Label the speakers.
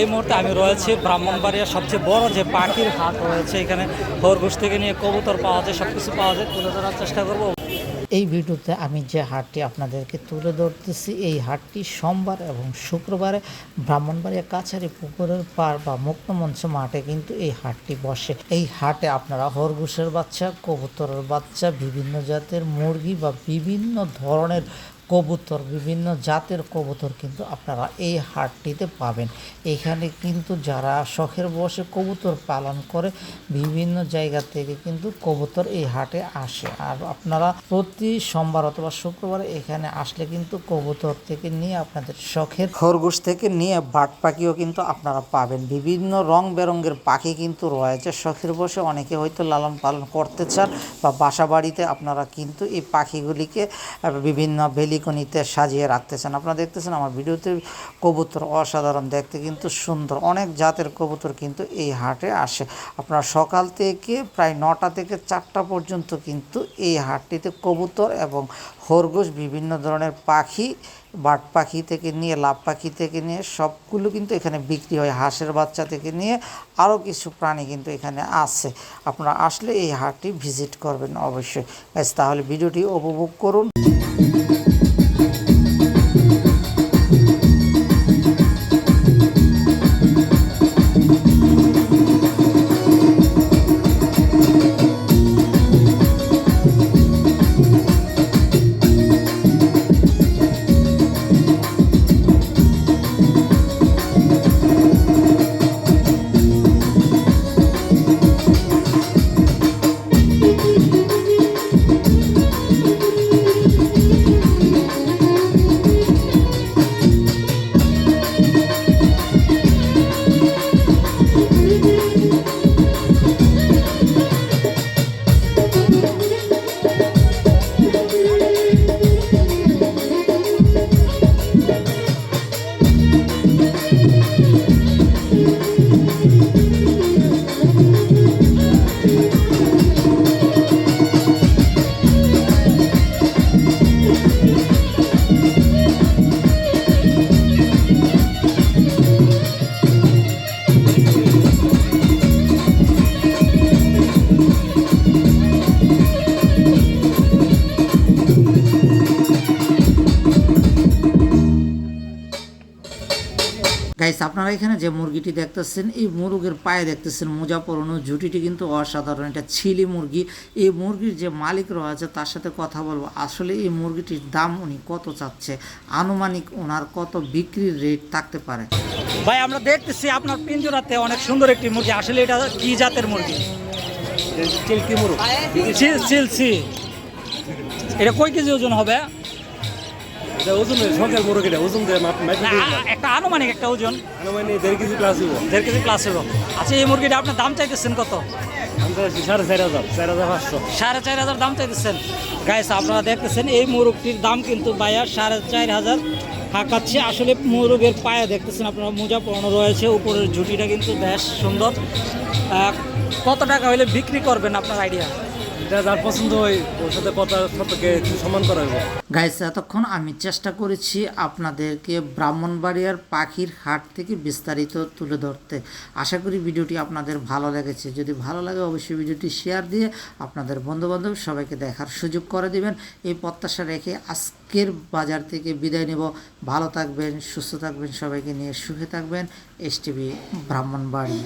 Speaker 1: এই মুহূর্তে আমি রয়েছি ব্রাহ্মণবাড়িয়ার সবচেয়ে বড় যে পাখির হাট রয়েছে, এখানে খরগোশ থেকে নিয়ে কবুতর পাওয়া যায় সব কিছু পাওয়া যায়, তুলে ধরার চেষ্টা করব। এই ভিডিওতে আমি যে হাটটি আপনাদেরকে তুলে ধরতেছি, এই হাটটি সোমবার এবং শুক্রবারে ব্রাহ্মণবাড়িয়া কাছারি পুকুরের পার বা মুক্তমঞ্চ মাঠে কিন্তু এই হাটটি বসে। এই হাটে আপনারা খরগোশের বাচ্চা, কবুতরের বাচ্চা, বিভিন্ন জাতের মুরগি বা বিভিন্ন ধরনের কবুতর, বিভিন্ন জাতের কবুতর কিন্তু আপনারা এই হাটটিতে পাবেন। এখানে কিন্তু যারা শখের বসে কবুতর পালন করে, বিভিন্ন জায়গা থেকে কিন্তু কবুতর এই হাটে আসে। আর আপনারা প্রতি সোমবার অথবা শুক্রবার এখানে আসলে কিন্তু কবুতর থেকে নিয়ে আপনাদের শখের খরগোশ থেকে নিয়ে বাট পাখিও কিন্তু আপনারা পাবেন। বিভিন্ন রং বেরঙের পাখি কিন্তু রয়েছে। শখের বসে অনেকে হয়তো লালন পালন করতে চান বা বাসা বাড়িতে আপনারা কিন্তু এই পাখিগুলিকে বিভিন্ন বেলিকনিতে সাজিয়ে রাখতেছেন। আপনারা দেখতেছেন আমার ভিডিওতে কবুতর অসাধারণ দেখতে কিন্তু সুন্দর। অনেক জাতের কবুতর কিন্তু এই হাটে আসে। আপনারা সকাল থেকে প্রায় নটা থেকে চারটা পর্যন্ত কিন্তু এই হাটটিতে কবুতর এবং খরগোশ, বিভিন্ন ধরনের পাখি, বাট পাখি থেকে নিয়ে, লাভ পাখি থেকে নিয়ে সবগুলো কিন্তু এখানে বিক্রি হয়। হাঁসের বাচ্চা থেকে নিয়ে আরও কিছু প্রাণী কিন্তু এখানে আছে। আপনারা আসলে এই হাটটি ভিজিট করবেন অবশ্যই। তাহলে ভিডিওটি উপভোগ করুন। গাইস আপনারা এখানে যে মুরগিটি দেখতেছেন এই মুরগের পায়ে দেখতেছেন মোজা পরানো ঝুটিটি কিন্তু অসাধারণ এটা ছিলি মুরগি। এই মুরগির যে মালিক রয়েছে তার সাথে কথা বলব। আসলে এই মুরগিটির দাম উনি কত চাচ্ছে? আনুমানিক ওনার কত বিক্রির রেট থাকতে পারে? ভাই আমরা দেখতেছি আপনার পিঞ্জরাতে অনেক সুন্দর একটি মুরগি। আসলে এটা কি জাতের মুরগি?
Speaker 2: চিল্কি মুরগ।
Speaker 1: চিলসি এটা কয় কেজি ওজন হবে?
Speaker 2: এটা ওজন সরকার ওজন দেয়
Speaker 1: একটা আনুমানিক একটা ওজন।
Speaker 2: দেড় কেজি প্লাস
Speaker 1: দেড় কেজি আচ্ছা এই মুরগিটা আপনার দাম চাইতেছেন কত?
Speaker 2: সাড়ে চার হাজার চার হাজার পাঁচশো।
Speaker 1: সাড়ে চার হাজার দাম চাইতেছেন। গাইস আপনারা দেখতেছেন এই মুরগটির দাম কিন্তু বাইয়ার সাড়ে চার হাজার হাঁকাচ্ছে। আসলে মুরগের পায়ে দেখতেছেন আপনারা মোজা পরানো রয়েছে উপরের ঝুটিটা কিন্তু বেশ সুন্দর। আহ, কত টাকা হলে বিক্রি করবেন আপনার আইডিয়া গাইস এতক্ষণ আমি চেষ্টা করেছি আপনাদেরকে ব্রাহ্মণবাড়িয়ার পাখির হাট থেকে বিস্তারিত তুলে ধরতে। আশা করি ভিডিওটি আপনাদের ভালো লেগেছে। যদি ভালো লাগে, অবশ্যই ভিডিওটি শেয়ার দিয়ে আপনাদের বন্ধুবান্ধব সবাইকে দেখার সুযোগ করে দিবেন। এই প্রত্যাশা রেখে আজকের বাজার থেকে বিদায় নেব। ভালো থাকবেন, সুস্থ থাকবেন, সবাইকে নিয়ে সুখে থাকবেন। এস টিভি ব্রাহ্মণবাড়ি